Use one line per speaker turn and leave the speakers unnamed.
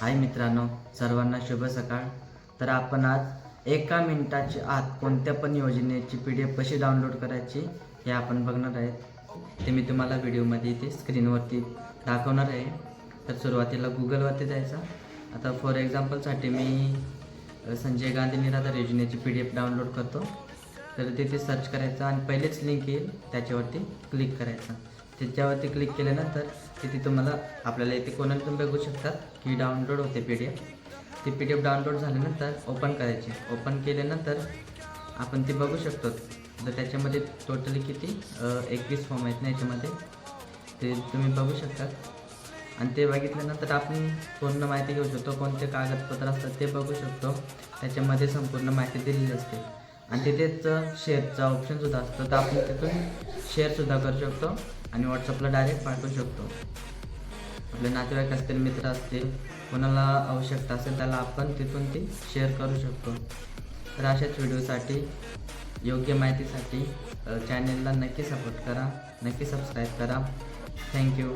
हाय मित्रांनो सर्वांना शुभ सकाळ. तर आपण आज एका मिनिटाच्या आत कोणत्या पण योजनेची पी डी एफ कशी डाउनलोड करायची हे आपण बघणार आहेत. ते मी तुम्हाला व्हिडिओमध्ये इथे स्क्रीनवरती दाखवणार आहे. तर सुरुवातीला गुगलवरती जायचं. आता फॉर एक्झाम्पलसाठी मी संजय गांधी निराधार योजनेची पी डी एफ डाउनलोड करतो. तर तिथे सर्च करायचं आणि पहिलेच लिंक येईल त्याच्यावरती क्लिक करायचं. त्याच्यावरती क्लिक केल्यानंतर तिथे तुम्हाला आपल्याला इथे कोणाला तुम्ही बघू शकतात की डाउनलोड होते पी डी एफ ती पी डी एफ डाउनलोड झाल्यानंतर ओपन करायची. ओपन केल्यानंतर आपण ती बघू शकतो. तर त्याच्यामध्ये टोटली किती एकवीस फॉर्म आहेत ना याच्यामध्ये? ते तुम्ही बघू शकतात. आणि ते बघितल्यानंतर आपण पूर्ण माहिती घेऊ शकतो. कोणते कागदपत्र असतात ते बघू शकतो. त्याच्यामध्ये संपूर्ण माहिती दिलेली असते. आणि तिथेच शेअरचा ऑप्शनसुद्धा असतो. तर आपण तिथून शेअरसुद्धा करू शकतो. आणि व्हॉट्सअपला डायरेक्ट पाठवू शकतो. आपले नातेवाईक असतील मित्र असतील कोणाला आवश्यकता असेल त्याला आपण तिथून ती शेअर करू शकतो. तर अशाच व्हिडिओसाठी योग्य माहितीसाठी चॅनेलला नक्की सपोर्ट करा नक्की सबस्क्राईब करा. थँक्यू